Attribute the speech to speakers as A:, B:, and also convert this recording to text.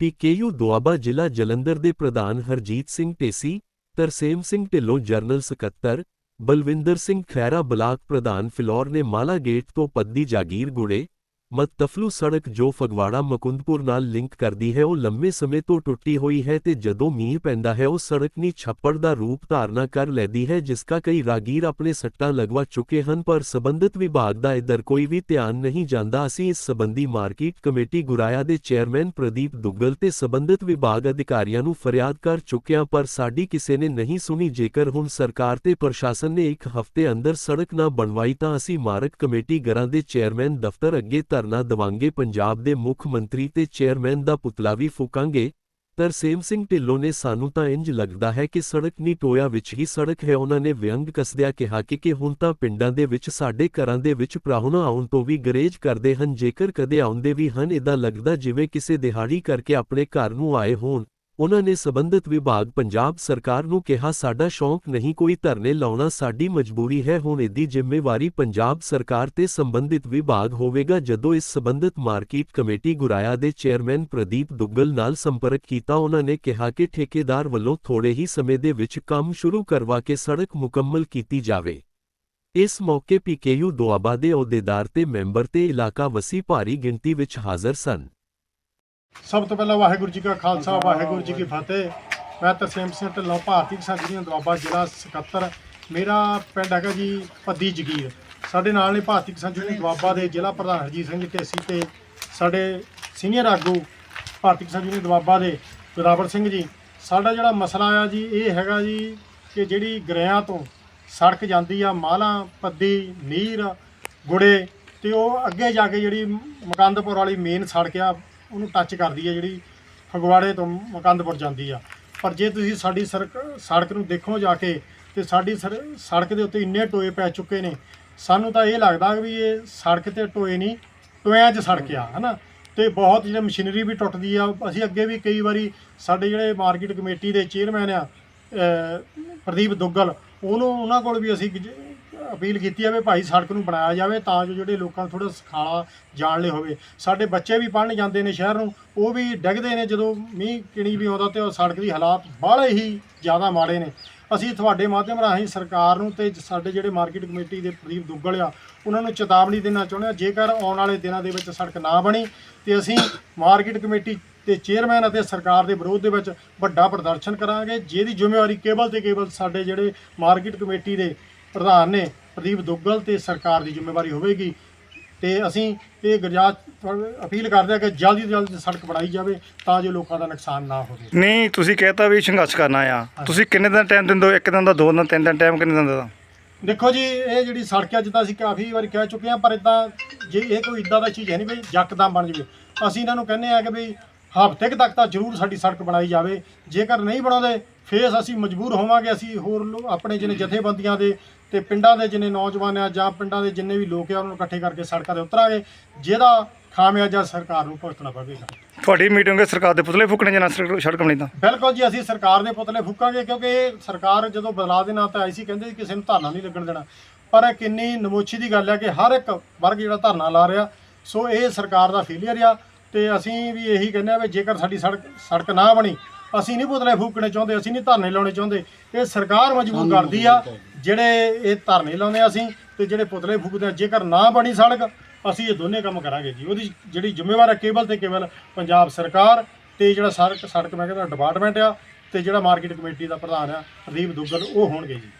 A: ਪੀਕੇਯੂ ਦੁਆਬਾ ਜ਼ਿਲ੍ਹਾ ਜਲੰਧਰ ਦੇ ਪ੍ਰਧਾਨ ਹਰਜੀਤ ਸਿੰਘ ਢੇਸੀ ਤਰਸੇਮ ਸਿੰਘ ਢਿੱਲੋਂ ਜਰਨਲ ਸਕੱਤਰ ਬਲਵਿੰਦਰ ਸਿੰਘ ਖੈਰਾ ਬਲਾਕ ਪ੍ਰਧਾਨ ਫਿਲੌਰ ਨੇ ਮਾਲਾ ਗੇਟ ਤੋਂ ਪੱਦੀ ਜਾਗੀਰ ਗੁੜੇ ਮਤਫਲੂ ਸੜਕ ਜੋ ਫਗਵਾੜਾ ਮੁਕੁੰਦਪੁਰ ਨਾਲ ਲਿੰਕ ਕਰਦੀ ਹੈ ਉਹ ਲੰਮੇ ਸਮੇਂ ਤੋਂ ਟੁੱਟੀ ਹੋਈ ਹੈ ਤੇ ਜਦੋਂ ਮੀਂਹ ਪੈਂਦਾ ਹੈ ਉਹ ਸੜਕ ਨੀ ਛੱਪੜ ਦਾ ਰੂਪ ਧਾਰਨਾ ਕਰ ਲੈਂਦੀ ਹੈ ਜਿਸ ਕਾ ਕਈ ਰਾਗੀਰ ਆਪਣੇ ਸੱਟਾਂ ਲਗਵਾ ਚੁੱਕੇ ਹਨ ਪਰ ਸਬੰਧਤ ਵਿਭਾਗ ਦਾ ਇਧਰ ਕੋਈ ਵੀ ਧਿਆਨ ਨਹੀਂ ਜਾਂਦਾ ਅਸੀਂ ਇਸ ਸੰਬੰਧੀ ਮਾਰਕੀਟ ਕਮੇਟੀ ਗੁਰਾਇਆ ਦੇ ਚੇਅਰਮੈਨ ਪ੍ਰਦੀਪ ਦੁੱਗਲ ਤੇ ਸਬੰਧਤ ਵਿਭਾਗ ਅਧਿਕਾਰੀਆਂ ਨੂੰ ਫਰਿਆਦ ਕਰ ਚੁੱਕਿਆਂ ਪਰ ਸਾਡੀ ਕਿਸੇ ਨੇ ਨਹੀਂ ਸੁਣੀ ਜੇਕਰ ਹੁਣ ਸਰਕਾਰ ਤੇ ਪ੍ਰਸ਼ਾਸਨ ਨੇ ਇੱਕ ਹਫ਼ਤੇ ਅੰਦਰ ਸੜਕ ਨਾ ਬਣਵਾਈ ਤਾਂ ਅਸੀਂ ਮਾਰਕ ਕਮੇਟੀ ਗਰਾਂ ਦੇ ਚੇਅਰਮੈਨ ਦਫ਼ਤਰ ਅੱਗੇ ਧਰਨਾ ਦੇਵਾਂਗੇ, ਪੰਜਾਬ ਦੇ ਮੁੱਖ ਮੰਤਰੀ ਤੇ ਚੇਅਰਮੈਨ ਦਾ ਪੁਤਲਾ ਵੀ ਫੂਕਾਂਗੇ। ਤਰਸੇਮ ਸਿੰਘ ਢਿੱਲੋਂ ਨੇ ਸਾਨੂੰ ਤਾਂ ਇੰਜ ਲੱਗਦਾ ਹੈ ਕਿ ਸੜਕ ਨੀ ਟੋਇਆ ਵਿੱਚ ਹੀ ਸੜਕ ਹੈ। ਉਹਨਾਂ ਨੇ ਵਿਅੰਗ ਕਸਦਿਆਂ ਕਿਹਾ ਕਿ ਕਿ ਹੁਣ ਤਾਂ ਪਿੰਡਾਂ ਦੇ ਵਿੱਚ ਸਾਡੇ ਘਰਾਂ ਦੇ ਵਿੱਚ ਪ੍ਰਾਹੁਣਾ ਆਉਣ ਤੋਂ ਵੀ ਗਰੇਜ ਕਰਦੇ ਹਨ। ਜੇਕਰ ਕਦੇ ਆਉਂਦੇ ਵੀ ਹਨ ਇਦਾਂ ਲੱਗਦਾ ਜਿਵੇਂ ਕਿਸੇ ਦਿਹਾੜੀ ਕਰਕੇ ਆਪਣੇ ਘਰ ਨੂੰ ਆਏ ਹੋਣ। ਉਹਨਾਂ ਨੇ ਸਬੰਧਤ ਵਿਭਾਗ ਪੰਜਾਬ ਸਰਕਾਰ ਨੂੰ ਕਿਹਾ, ਸਾਡਾ ਸ਼ੌਂਕ ਨਹੀਂ ਕੋਈ ਧਰਨੇ ਲਾਉਣਾ, ਸਾਡੀ ਮਜਬੂਰੀ ਹੈ। ਹੁਣ ਇਹਦੀ ਜ਼ਿੰਮੇਵਾਰੀ ਪੰਜਾਬ ਸਰਕਾਰ ਤੇ ਸੰਬੰਧਿਤ ਵਿਭਾਗ ਹੋਵੇਗਾ। ਜਦੋਂ ਇਸ ਸਬੰਧਤ ਮਾਰਕੀਟ ਕਮੇਟੀ ਗੁਰਾਇਆ ਦੇ ਚੇਅਰਮੈਨ ਪ੍ਰਦੀਪ ਦੁੱਗਲ ਨਾਲ ਸੰਪਰਕ ਕੀਤਾ, ਉਹਨਾਂ ਨੇ ਕਿਹਾ ਕਿ ਠੇਕੇਦਾਰ ਵੱਲੋਂ ਥੋੜੇ ਹੀ ਸਮੇਂ ਦੇ ਵਿੱਚ ਕੰਮ ਸ਼ੁਰੂ ਕਰਵਾ ਕੇ ਸੜਕ ਮੁਕੰਮਲ ਕੀਤੀ ਜਾਵੇ। ਇਸ ਮੌਕੇ ਪੀਕੇਯੂ ਦੁਆਬਾ ਦੇ ਅਹੁਦੇਦਾਰ ਤੇ ਮੈਂਬਰ ਤੇ ਇਲਾਕਾ ਵਸੀ ਭਾਰੀ ਗਿਣਤੀ ਵਿੱਚ ਹਾਜ਼ਰ ਸਨ।
B: ਸਭ ਤੋਂ ਪਹਿਲਾਂ ਵਾਹਿਗੁਰੂ ਜੀ ਕਾ ਖਾਲਸਾ, ਵਾਹਿਗੁਰੂ ਜੀ ਕੀ ਫਤਿਹ। ਮੈਂ ਤਰਸੇਮ ਸਿੰਘ ਢਿੱਲੋਂ ਭਾਰਤੀ ਕਿਸਾਨ ਯੂਨੀਅਨ ਦੁਆਬਾ ਜ਼ਿਲ੍ਹਾ ਸਕੱਤਰ। ਮੇਰਾ ਪਿੰਡ ਹੈਗਾ ਜੀ ਪੱਦੀ ਜਗੀਰ। ਸਾਡੇ ਨਾਲ ਨੇ ਭਾਰਤੀ ਕਿਸਾਨ ਯੂਨੀਅਨ ਦੁਆਬਾ ਦੇ ਜ਼ਿਲ੍ਹਾ ਪ੍ਰਧਾਨ ਹਰਜੀਤ ਸਿੰਘ ਢੇਸੀ ਤੇ ਸਾਡੇ ਸੀਨੀਅਰ ਆਗੂ ਭਾਰਤੀ ਕਿਸਾਨ ਯੂਨੀਅਨ ਦੁਆਬਾ ਦੇ ਗੁਰਾਵਰ ਸਿੰਘ ਜੀ। ਸਾਡਾ ਜਿਹੜਾ ਮਸਲਾ ਆ ਜੀ, ਇਹ ਹੈਗਾ ਜੀ ਕਿ ਜਿਹੜੀ ਗਰਿਆਂ ਤੋਂ ਸੜਕ ਜਾਂਦੀ ਆ, ਮਾਲਾ ਪੱਦੀ ਨੀਰ, ਗੁੜੇ ਤੇ ਉਹ ਅੱਗੇ ਜਾ ਕੇ ਜਿਹੜੀ ਮਕੰਦਪੁਰ ਵਾਲੀ ਮੇਨ ਸੜਕ ਆ ਉਹਨੂੰ ਟੱਚ ਕਰਦੀ ਹੈ ਜਿਹੜੀ ਫਗਵਾੜੇ ਤੋਂ ਮਕੰਦਪੁਰ ਜਾਂਦੀ ਆ। ਪਰ ਜੇ ਤੁਸੀਂ ਸਾਡੀ ਸੜਕ ਸੜਕ ਨੂੰ ਦੇਖੋ ਜਾ ਕੇ ਤੇ ਸਾਡੀ ਸਰ- ਸੜਕ ਦੇ ਉੱਤੇ ਇੰਨੇ ਟੋਏ ਪੈ ਚੁੱਕੇ ਨੇ, ਸਾਨੂੰ ਤਾਂ ਇਹ ਲੱਗਦਾ ਵੀ ਇਹ ਸੜਕ ਤੇ ਟੋਏ ਨਹੀਂ, ਟੋਇਆਂ 'ਚ ਸੜਕ ਆ, ਹਨਾ? ਤੇ ਬਹੁਤ ਜਿਹੜੇ ਮਸ਼ੀਨਰੀ ਵੀ ਟੁੱਟਦੀ ਆ, ਅਸੀਂ ਅੱਗੇ ਵੀ ਕਈ ਵਾਰੀ ਸਾਡੇ ਜਿਹੜੇ ਮਾਰਕੀਟ ਕਮੇਟੀ ਦੇ ਚੇਅਰਮੈਨ ਆ ਪ੍ਰਦੀਪ ਦੁੱਗਲ, ਉਹਨੂੰ, ਉਹਨਾਂ ਕੋਲ ਵੀ ਅਸੀਂ ਅਪੀਲ ਕੀਤੀ ਹੈ ਵੀ ਭਾਈ ਸੜਕ ਨੂੰ ਬਣਾਇਆ ਜਾਵੇ ਤਾਂ ਜੋ ਜਿਹੜੇ ਲੋਕਾਂ ਨੂੰ ਥੋੜਾ ਸਖਾਲਾ ਜਾਣ ਲਈ ਹੋਵੇ। ਸਾਡੇ ਬੱਚੇ ਵੀ ਪੜ੍ਹਨ ਜਾਂਦੇ ਨੇ ਸ਼ਹਿਰ ਨੂੰ, ਉਹ ਵੀ ਡਿੱਗਦੇ ਨੇ ਜਦੋਂ ਮੀਂਹ ਕਿਣੀ ਵੀ ਆਉਂਦਾ ਤੇ ਉਹ ਸੜਕ ਦੀ ਹਾਲਾਤ ਬਾਹਲੇ ਹੀ ਜ਼ਿਆਦਾ ਮਾੜੇ ਨੇ। ਅਸੀਂ ਤੁਹਾਡੇ ਮਾਧਿਅਮ ਰਾਹੀਂ ਸਰਕਾਰ ਨੂੰ ਤੇ ਸਾਡੇ ਜਿਹੜੇ ਮਾਰਕੀਟ ਕਮੇਟੀ ਦੇ ਪ੍ਰਦੀਪ ਦੁੱਗਲ ਆ, ਉਹਨਾਂ ਨੂੰ ਚੇਤਾਵਨੀ ਦੇਣਾ ਚਾਹੁੰਦੇ ਹਾਂ ਜੇਕਰ ਆਉਣ ਵਾਲੇ ਦਿਨਾਂ ਦੇ ਵਿੱਚ ਸੜਕ ਨਾ ਬਣੀ ਤੇ ਅਸੀਂ ਮਾਰਕੀਟ ਕਮੇਟੀ ਤੇ ਚੇਅਰਮੈਨ ਅਤੇ ਸਰਕਾਰ ਦੇ ਵਿਰੋਧ ਦੇ ਵਿੱਚ ਵੱਡਾ ਪ੍ਰਦਰਸ਼ਨ ਕਰਾਂਗੇ, ਜਿਹਦੀ ਜ਼ਿੰਮੇਵਾਰੀ ਕੇਵਲ ਤੇ ਕੇਵਲ ਸਾਡੇ ਜਿਹੜੇ ਮਾਰਕੀਟ ਕਮੇਟੀ ਦੇ ਪ੍ਰਧਾਨ ਨੇ ਪ੍ਰਦੀਪ ਦੁੱਗਲ ਤੇ ਸਰਕਾਰ ਦੀ ਜ਼ਿੰਮੇਵਾਰੀ ਹੋਵੇਗੀ ਤੇ ਅਸੀਂ ਇਹ ਗੁਰਜਾਤ ਅਪੀਲ ਕਰਦੇ ਹਾਂ ਕਿ ਜਲਦੀ ਤੋਂ ਜਲਦੀ ਸੜਕ ਬਣਾਈ ਜਾਵੇ ਤਾਂ ਜੋ ਲੋਕਾਂ ਦਾ ਨੁਕਸਾਨ ਨਾ ਹੋਵੇ।
C: ਨਹੀਂ ਤੁਸੀਂ ਕਹਿਤਾ ਵੀ ਸੰਘਰਸ਼ ਕਰਨਾ ਆ। ਤੁਸੀਂ ਕਿੰਨੇ ਦਿਨ ਟਾਈਮ ਦਿੰਦੇ ਹੋ? ਇੱਕ ਦਿਨ ਦਾ ਦੋ ਦਿਨ ਤਿੰਨ ਦਿਨ ਟਾਈਮ ਕਿੰਨੇ ਦਿਨ ਦਾ?
B: ਦੇਖੋ ਜੀ ਇਹ ਜਿਹੜੀ ਸੜਕ ਆ ਜਿੱਦਾਂ ਅਸੀਂ ਕਾਫੀ ਵਾਰੀ ਕਹਿ ਚੁੱਕੇ ਹਾਂ ਪਰ ਇਦਾਂ ਜੇ ਇਹ ਕੋਈ ਇਦਾਂ ਦਾ ਚੀਜ਼ ਹੈ ਨਹੀਂ ਵੀ ਯਕਦਮ ਬਣ ਜਾਵੇ। ਅਸੀਂ ਇਹਨਾਂ ਨੂੰ ਕਹਿੰਦੇ ਆ ਕਿ ਵੀ ਹਫ਼ਤੇ ਤੱਕ ਤਾਂ ਜ਼ਰੂਰ ਸਾਡੀ ਸੜਕ ਬਣਾਈ ਜਾਵੇ। ਜੇਕਰ ਨਹੀਂ ਬਣਾਉਂਦੇ ਫੇਰ ਅਸੀਂ ਮਜਬੂਰ ਹੋਵਾਂਗੇ। ਅਸੀਂ ਹੋਰ ਲੋ- ਆਪਣੇ ਜਿਹਨੇ ਜਥੇਬੰਦੀਆਂ ਦੇ ਤੇ ਪਿੰਡਾਂ ਦੇ ਜਿਹਨੇ ਨੌਜਵਾਨ ਆ ਜਾਂ ਪਿੰਡਾਂ ਦੇ ਜਿੰਨੇ ਵੀ ਲੋਕ ਆ ਉਹਨਾਂ ਨੂੰ ਇਕੱਠੇ ਕਰਕੇ ਸੜਕਾਂ ਤੇ ਉਤਰਾਂਗੇ ਜਿਹਦਾ ਖਾਮਿਆਜਾ ਸਰਕਾਰ ਨੂੰ ਭੁਗਤਣਾ ਪਵੇਗਾ।
C: ਤੁਹਾਡੀ ਮੀਟਿੰਗ ਸਰਕਾਰ ਦੇ ਪੁਤਲੇ ਫੁੱਕਣੇ ਜਾਣਾ ਸੜਕ ਸੜਕ ਬਣੀ ਤਾਂ?
B: ਬਿਲਕੁਲ ਜੀ ਅਸੀਂ ਸਰਕਾਰ ਦੇ ਪੁਤਲੇ ਫੂਕਾਂਗੇ ਕਿਉਂਕਿ ਇਹ ਸਰਕਾਰ ਜਦੋਂ ਬਦਲਾਅ ਦੇ ਨਾਂ ਤੇ ਆਈ ਸੀ ਕਹਿੰਦੇ ਸੀ ਕਿਸੇ ਨੂੰ ਧਰਨਾ ਨਹੀਂ ਲੱਗਣ ਦੇਣਾ। ਪਰ ਇਹ ਕਿੰਨੀ ਨਮੋਚੀ ਦੀ ਗੱਲ ਹੈ ਕਿ ਹਰ ਇੱਕ ਵਰਗ ਜਿਹੜਾ ਧਰਨਾ ਲਾ ਰਿਹਾ ਸੋ ਇਹ ਸਰਕਾਰ ਦਾ ਫੇਲੀਅਰ ਆ। ਤੇ ਅਸੀਂ ਵੀ ਇਹੀ ਕਹਿੰਦੇ ਆ ਵੀ ਜੇਕਰ ਸਾਡੀ ਸੜਕ ਸੜਕ ਨਾ ਬਣੀ ਅਸੀਂ ਨਹੀਂ ਪੁਤਲੇ ਫੂਕਣੇ ਚਾਹੁੰਦੇ ਅਸੀਂ ਨਹੀਂ ਧਰਨੇ ਲਾਉਣੇ ਚਾਹੁੰਦੇ। ਇਹ ਸਰਕਾਰ ਮਜਬੂਰ ਕਰਦੀ ਆ ਜਿਹੜੇ ਇਹ ਧਰਨੇ ਲਾਉਂਦੇ ਆ ਅਸੀਂ ਤੇ ਜਿਹੜੇ ਪੁਤਲੇ ਫੂਕਦੇ ਆ ਜੇਕਰ ਨਾ ਬਣੀ ਸੜਕ ਅਸੀਂ ਇਹ ਦੋਨੇ ਕੰਮ ਕਰਾਂਗੇ ਜੀ। ਉਹਦੀ ਜਿਹੜੀ ਜ਼ਿੰਮੇਵਾਰ ਹੈ ਕੇਵਲ ਤੇ ਕੇਵਲ ਪੰਜਾਬ ਸਰਕਾਰ ਤੇ ਜਿਹੜਾ ਸੜਕ ਸੜਕ ਮੈਂ ਕਹਿੰਦਾ ਡਿਪਾਰਟਮੈਂਟ ਆ ਤੇ ਜਿਹੜਾ ਮਾਰਕੀਟ ਕਮੇਟੀ ਦਾ ਪ੍ਰਧਾਨ ਆ ਪ੍ਰਦੀਪ ਦੁੱਗਲ ਉਹ ਹੋਣਗੇ ਜੀ।